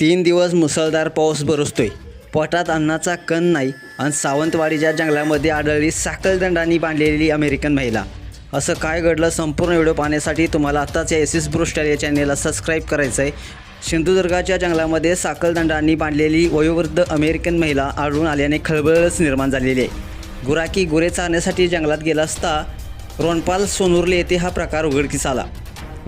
तीन दिवस मुसळधार पाऊस बरसतोय. पोटात अन्नाचा कण नाही आणि सावंतवाडीच्या जंगलामध्ये आढळली साखळदंडांनी बांधलेली अमेरिकन महिला. असं काय घडलं संपूर्ण व्हिडिओ पाहण्यासाठी तुम्हाला आत्ताच या एस एस ब्रुस्टर या चॅनेलला सबस्क्राईब करायचं आहे सिंधुदुर्गाच्या जंगलामध्ये साखळदंडांनी बांधलेली वयोवृद्ध अमेरिकन महिला आढळून आल्याने खळबळच निर्माण झालेली आहे. गुराकी गुरे चारण्यासाठी जंगलात गेला असता रोणपाल सोनुर्ले येथे हा प्रकार उघडकीस आला.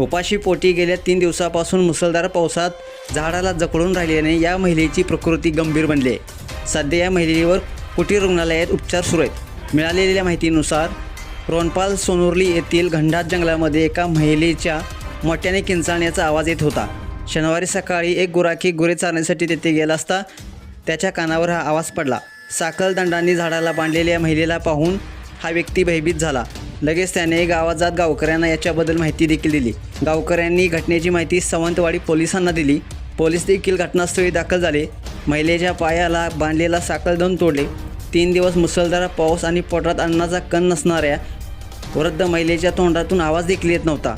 उपाशी पोटी गेल्या तीन दिवसापासून मुसळधार पावसात झाडाला जखडून राहिल्याने या महिलेची प्रकृती गंभीर बनली. आहे सध्या या महिलेवर कुटीर रुग्णालयात उपचार सुरू आहेत. मिळालेल्या माहितीनुसार रोनपाल सोनुर्ली येथील घंडात जंगलामध्ये एका महिलेच्या मोठ्याने किंचाळण्याचा आवाज येत होता. शनिवारी सकाळी एक गुराखी गुरे चारण्यासाठी तेथे गेला असता त्याच्या कानावर हा आवाज पडला. साखळदंडांनी झाडाला बांधलेल्या महिलेला पाहून हा व्यक्ती भयभीत झाला. लगेच त्याने गावात जात गावकऱ्यांना याच्याबद्दल माहिती देखील दिली. गावकऱ्यांनी घटनेची माहिती सावंतवाडी पोलिसांना दिली. पोलीस देखील घटनास्थळी दाखल झाले. महिलेच्या पायाला बांधलेला साखळदंड तोडले. तीन दिवस मुसळधार पाऊस आणि पोटात अन्नाचा कण नसणाऱ्या वृद्ध महिलेच्या तोंडातून आवाज देखील येत नव्हता.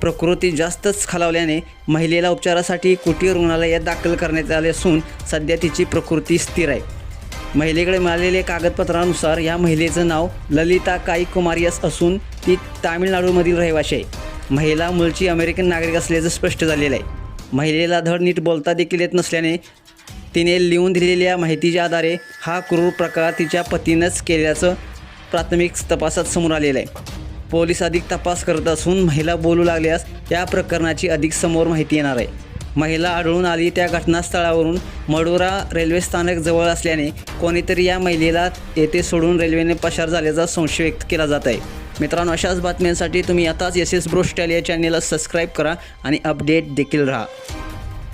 प्रकृती जास्तच खालावल्याने महिलेला उपचारासाठी कुटीर रुग्णालयात दाखल करण्यात आले असून सध्या तिची प्रकृती स्थिर आहे. महिलेकडे मिळालेल्या कागदपत्रानुसार या महिलेचं नाव ललिता काई कुमारियस असून ती तामिळनाडूमधील रहिवाशी आहे. महिला मूळची अमेरिकन नागरिक असल्याचं स्पष्ट झालेलं आहे. महिलेला धड नीट बोलता देखील येत नसल्याने तिने लिहून दिलेल्या माहितीच्या आधारे हा क्रूर प्रकार तिच्या पतीनंच केल्याचं प्राथमिक तपासात समोर आलेलं आहे. पोलीस अधिक तपास करत असून महिला बोलू लागल्यास या प्रकरणाची अधिक समोर माहिती येणार आहे. महिला आढळून आली त्या घटनास्थळावरून. मडुरा रेल्वे स्थानक जवळ असल्याने कोणीतरी या महिलेला येथे सोडून रेल्वेने पसार झाल्याचा संशय व्यक्त केला जात आहे. मित्रांनो अशाच बातम्यांसाठी तुम्ही आताच एस एस ब्रोस्टॅल या चॅनेलला सबस्क्राईब करा आणि अपडेट देखील राहा.